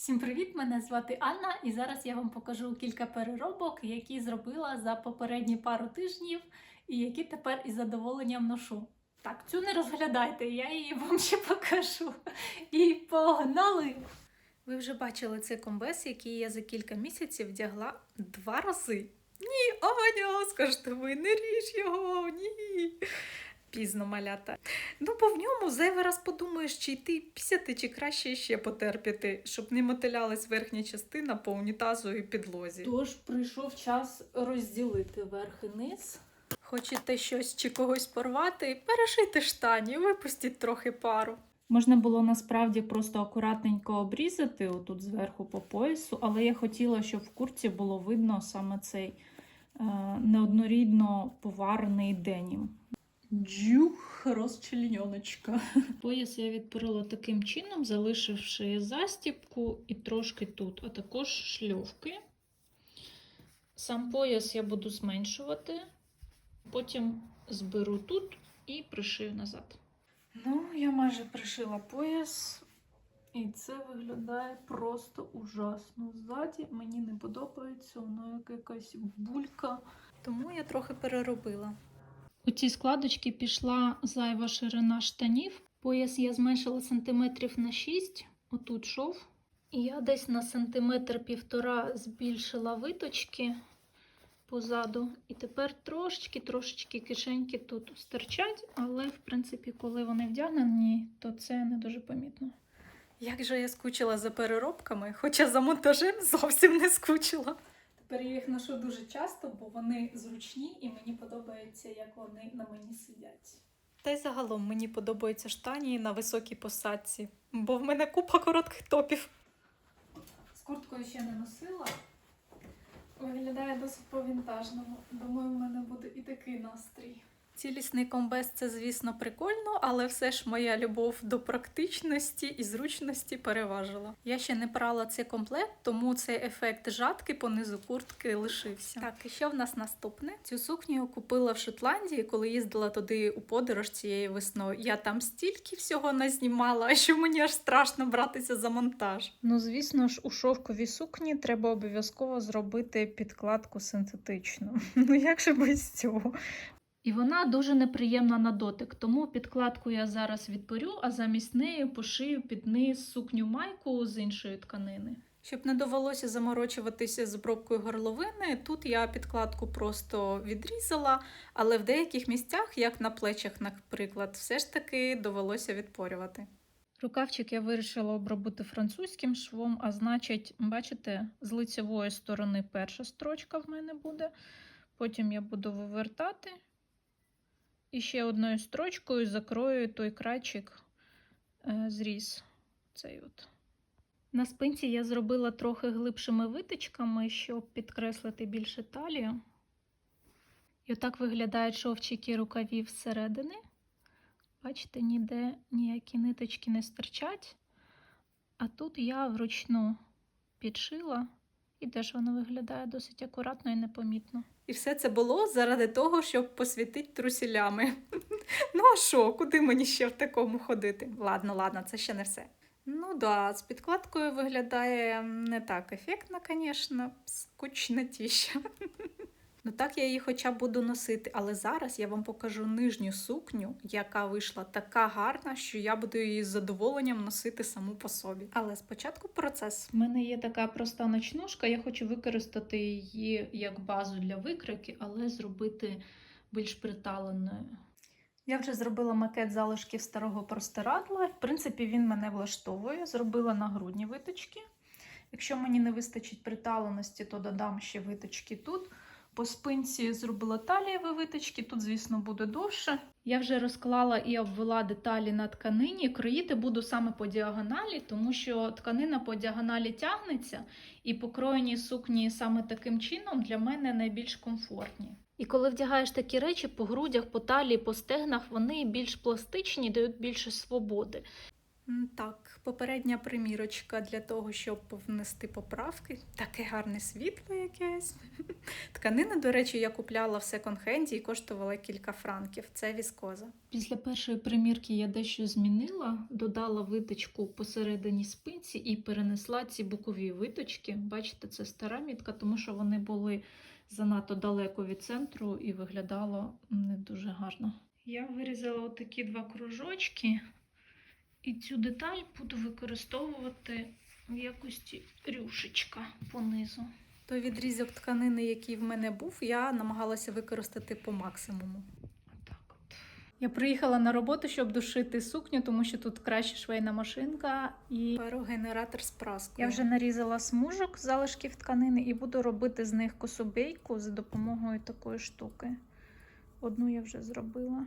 Всім привіт! Мене звати Анна, і зараз я вам покажу кілька переробок, які зробила за попередні пару тижнів, і які тепер із задоволенням ношу. Так, цю не розглядайте, я її вам ще покажу. І погнали! Ви вже бачили цей комбез, який я за кілька місяців вдягла два рази. Ні, Аня, скажете ви, не ріж його, ні. Пізно малята. Ну, бо в ньому зайвий раз подумаєш, чи йти пісяти, чи краще ще потерпіти, щоб не мотилялась верхня частина по унітазу і підлозі. Тож прийшов час розділити верх і низ. Хочете щось чи когось порвати, перешийте штані, випустіть трохи пару. Можна було насправді просто акуратненько обрізати отут зверху по поясу, але я хотіла, щоб в курці було видно саме цей е, неоднорідно поварений денім. Джух, розчленьоночка. Пояс я відпорила таким чином, залишивши застіпку і трошки тут, а також шльовки. Сам пояс я буду зменшувати, потім зберу тут і пришию назад. Ну, я майже пришила пояс, і це виглядає просто ужасно. Ззаді мені не подобається, воно як якась булька, тому я трохи переробила. У цій складочці пішла зайва ширина штанів. Пояс я зменшила сантиметрів на 6, отут шов. І я десь на сантиметр півтора збільшила виточки позаду. І тепер трошечки-трошечки кишеньки тут стирчать, але, в принципі, коли вони вдягнені, то це не дуже помітно. Як же я скучила за переробками, хоча за монтажем зовсім не скучила. Їх ношу дуже часто, бо вони зручні і мені подобається, як вони на мені сидять. Та й загалом мені подобаються штані на високій посадці, бо в мене купа коротких топів. З курткою ще не носила. Виглядає досить по-вінтажному. Думаю, в мене буде і такий настрій. Цілісний комбез це, звісно, прикольно, але все ж моя любов до практичності і зручності переважила. Я ще не прала цей комплект, тому цей ефект жатки по низу куртки лишився. Так, і що в нас наступне? Цю сукню я купила в Шотландії, коли їздила туди у подорож цією весною. Я там стільки всього назнімала, що мені аж страшно братися за монтаж. Ну, звісно ж, у шовковій сукні треба обов'язково зробити підкладку синтетичну. Ну як же без цього? І вона дуже неприємна на дотик, тому підкладку я зараз відпорю, а замість неї пошию під низ сукню майку з іншої тканини. Щоб не довелося заморочуватися з обробкою горловини, тут я підкладку просто відрізала, але в деяких місцях, як на плечах, наприклад, все ж таки довелося відпорювати. Рукавчик я вирішила обробити французьким швом, а значить, бачите, з лицевої сторони перша строчка в мене буде. Потім я буду вивертати. І ще одною строчкою закрою той крайчик е, зріз. Цей от. На спинці я зробила трохи глибшими витичками, щоб підкреслити більше талію. І отак виглядають шовчики рукавів зсередини. Бачите, ніде ніякі ниточки не стирчать. А тут я вручну підшила, і теж воно виглядає досить акуратно і непомітно. І все це було заради того, щоб посвітити трусілями. Ну а що, куди мені ще в такому ходити? Ладно, ладно, це ще не все. Ну да, з підкладкою виглядає не так ефектно, звісно, скучнотіще. Ну так я її хоча б буду носити, але зараз я вам покажу нижню сукню, яка вийшла така гарна, що я буду її з задоволенням носити саму по собі. Але спочатку процес. У мене є така проста ночнушка, я хочу використати її як базу для викрики, але зробити більш приталеною. Я вже зробила макет залишків старого простирадла. В принципі, він мене влаштовує. Зробила нагрудні виточки. Якщо мені не вистачить приталеності, то додам ще виточки тут. По спинці зробила талієві виточки, тут, звісно, буде довше. Я вже розклала і обвела деталі на тканині. Кроїти буду саме по діагоналі, тому що тканина по діагоналі тягнеться, і покроєні сукні саме таким чином для мене найбільш комфортні. І коли вдягаєш такі речі по грудях, по талії, по стегнах, вони більш пластичні, дають більше свободи. Так, попередня примірочка для того, щоб внести поправки. Таке гарне світло якесь. Тканина, до речі, я купляла в секонд-хенді і коштувала кілька франків. Це віскоза. Після першої примірки я дещо змінила, додала виточку посередині спинці і перенесла ці бокові виточки. Бачите, це стара мітка, тому що вони були занадто далеко від центру і виглядало не дуже гарно. Я вирізала отакі два кружочки. І цю деталь буду використовувати в якості рюшечка понизу. Той відрізок тканини, який в мене був, я намагалася використати по максимуму. Отак от. Я приїхала на роботу, щоб душити сукню, тому що тут краще швейна машинка і парогенератор з праскою. Я вже нарізала смужок залишків тканини і буду робити з них кособейку за допомогою такої штуки. Одну я вже зробила.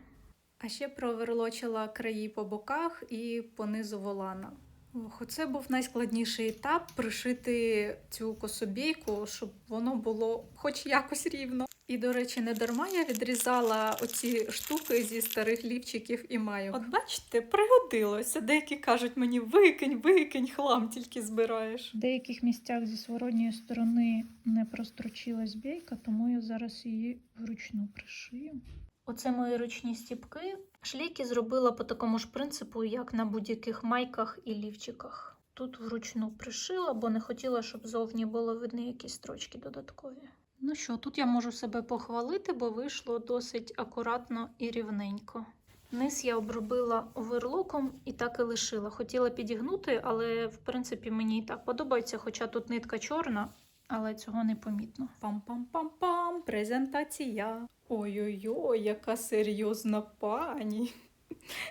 А ще проверлочила краї по боках і по низу волана. Ох, оце був найскладніший етап пришити цю кособійку, щоб воно було хоч якось рівно. І, до речі, не дарма я відрізала оці штуки зі старих лівчиків і майок. От бачите, пригодилося. Деякі кажуть мені викинь, викинь, хлам тільки збираєш. В деяких місцях зі своротньої сторони не прострочилась бійка, тому я зараз її вручну пришию. Оце мої ручні стіпки. Шлейки зробила по такому ж принципу, як на будь-яких майках і лівчиках. Тут вручну пришила, бо не хотіла, щоб зовні було видно якісь строчки додаткові. Ну що, тут я можу себе похвалити, бо вийшло досить акуратно і рівненько. Низ я обробила оверлоком і так і лишила. Хотіла підігнути, але в принципі мені і так подобається, хоча тут нитка чорна, але цього не помітно. Пам-пам-пам-пам, презентація. Ой-ой-ой, яка серйозна пані.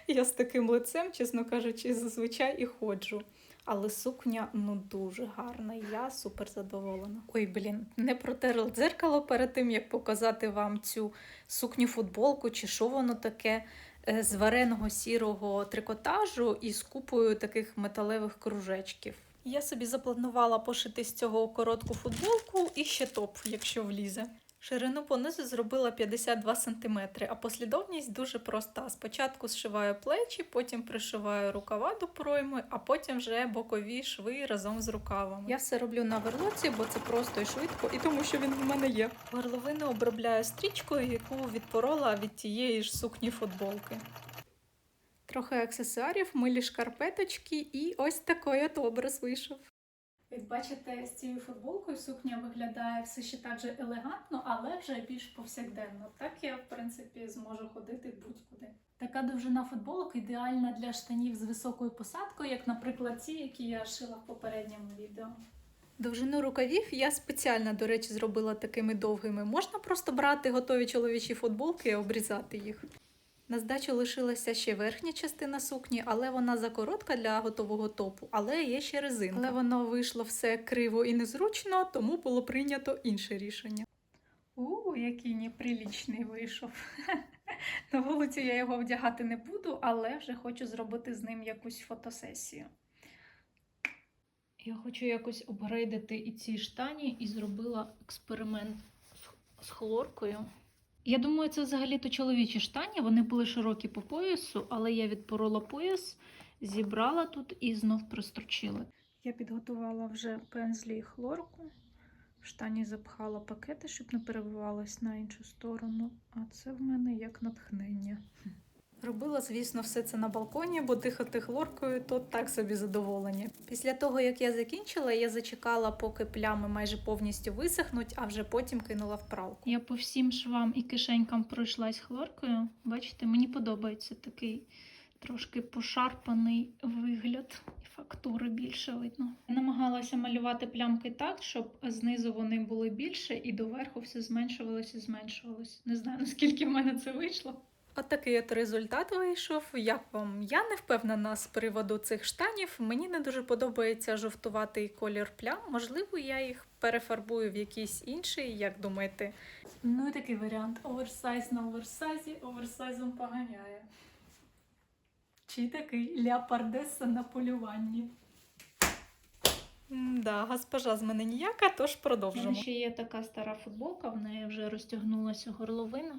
Я з таким лицем, чесно кажучи, зазвичай і ходжу. Але сукня ну дуже гарна, я супер задоволена. Ой, блін, не протерла дзеркало перед тим, як показати вам цю сукню футболку, чи що воно таке е, з вареного сірого трикотажу і з купою таких металевих кружечків. Я собі запланувала пошити з цього коротку футболку і ще топ, якщо влізе. Ширину понизу зробила 52 см, а послідовність дуже проста. Спочатку зшиваю плечі, потім пришиваю рукава до пройми, а потім вже бокові шви разом з рукавами. Я все роблю на верлоці, бо це просто і швидко, і тому що він в мене є. Горловину обробляю стрічкою, яку відпорола від тієї ж сукні футболки. Трохи аксесуарів, милі шкарпеточки, і ось такий от образ вийшов. Як бачите, з цією футболкою сукня виглядає все ще так же елегантно, але вже більш повсякденно. Так я, в принципі, зможу ходити будь-куди. Така довжина футболок ідеальна для штанів з високою посадкою, як, наприклад, ці, які я шила в попередньому відео. Довжину рукавів я спеціально, до речі, зробила такими довгими. Можна просто брати готові чоловічі футболки і обрізати їх. На здачу лишилася ще верхня частина сукні, але вона закоротка для готового топу, але є ще резинка. Але воно вийшло все криво і незручно, тому було прийнято інше рішення. У, який неприлічний вийшов. На вулицю я його вдягати не буду, але вже хочу зробити з ним якусь фотосесію. Я хочу якось обгрейдити і ці штані, і зробила експеримент з хлоркою. Я думаю, це взагалі-то чоловічі штані. Вони були широкі по поясу, але я відпорола пояс, зібрала тут і знов пристрочила. Я підготувала вже пензлі і хлорку. В штані запхала пакети, щоб не перебувалась на іншу сторону. А це в мене як натхнення. Робила, звісно, все це на балконі, бо дихати хлоркою то так собі задоволення. Після того, як я закінчила, я зачекала, поки плями майже повністю висохнуть, а вже потім кинула в пралку. Я по всім швам і кишенькам пройшлась хлоркою. Бачите, мені подобається такий трошки пошарпаний вигляд. І фактури більше видно. Я намагалася малювати плямки так, щоб знизу вони були більше, і доверху все зменшувалося і зменшувалося. Не знаю, наскільки в мене це вийшло. От такий от результат вийшов. Як вам? Я не впевнена з приводу цих штанів. Мені не дуже подобається жовтуватий колір плям. Можливо, я їх перефарбую в якийсь інший, як думаєте? Ну і такий варіант. Оверсайз на оверсайзі, оверсайзом поганяє. Чи такий ляпардеса на полюванні. Да, госпожа з мене ніяка, тож продовжимо. У мене ще є така стара футболка, в неї вже розтягнулася горловина.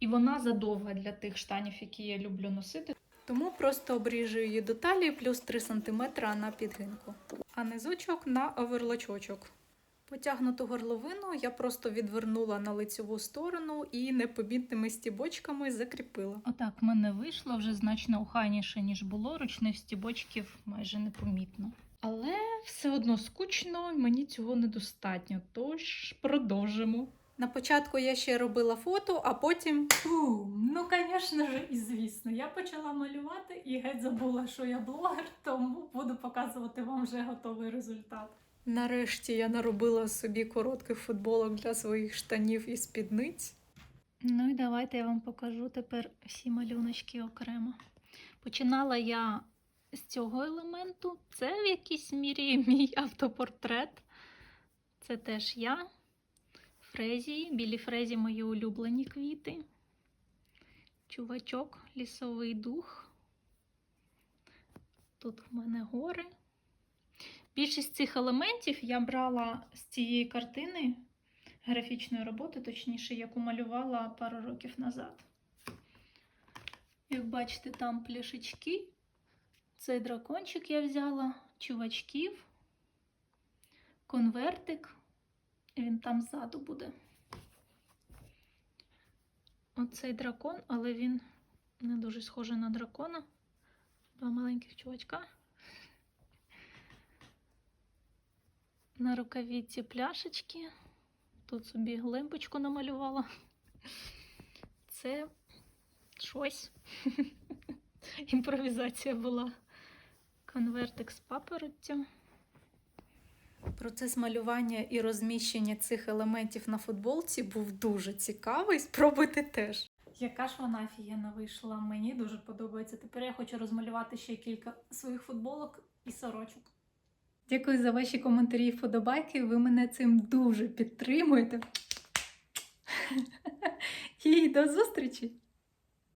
І вона задовга для тих штанів, які я люблю носити. Тому просто обріжу її до талії плюс 3 см на підгинку, а низочок на оверлочочок. Потягнуту горловину я просто відвернула на лицьову сторону і непомітними стібочками закріпила. Отак в мене вийшло вже значно охайніше, ніж було. Ручних стібочків майже непомітно. Але все одно скучно, мені цього недостатньо. Тож продовжимо. На початку я ще робила фото, а потім. Фу, ну, звісно ж, і звісно, я почала малювати і геть забула, що я блогер, тому буду показувати вам вже готовий результат. Нарешті я наробила собі коротких футболок для своїх штанів і спідниць. Ну і давайте я вам покажу тепер всі малюночки окремо. Починала я з цього елементу. Це в якійсь мірі мій автопортрет. Це теж я. Фрезії, білі фрезі мої улюблені квіти. Чувачок, лісовий дух. Тут в мене гори. Більшість цих елементів я брала з цієї картини графічної роботи, точніше, яку малювала пару років назад. Як бачите, там пляшечки. Цей дракончик я взяла, чувачків, конвертик. Він там ззаду буде. Оцей дракон, але він не дуже схожий на дракона. Два маленьких чувачка. На рукавиці пляшечки. Тут собі глимпочку намалювала. Це щось. Імпровізація була. Конвертик з папороттю. Процес малювання і розміщення цих елементів на футболці був дуже цікавий. Спробуйте теж. Яка ж вона офігенна вийшла. Мені дуже подобається. Тепер я хочу розмалювати ще кілька своїх футболок і сорочок. Дякую за ваші коментарі і вподобайки. Ви мене цим дуже підтримуєте. І до зустрічі!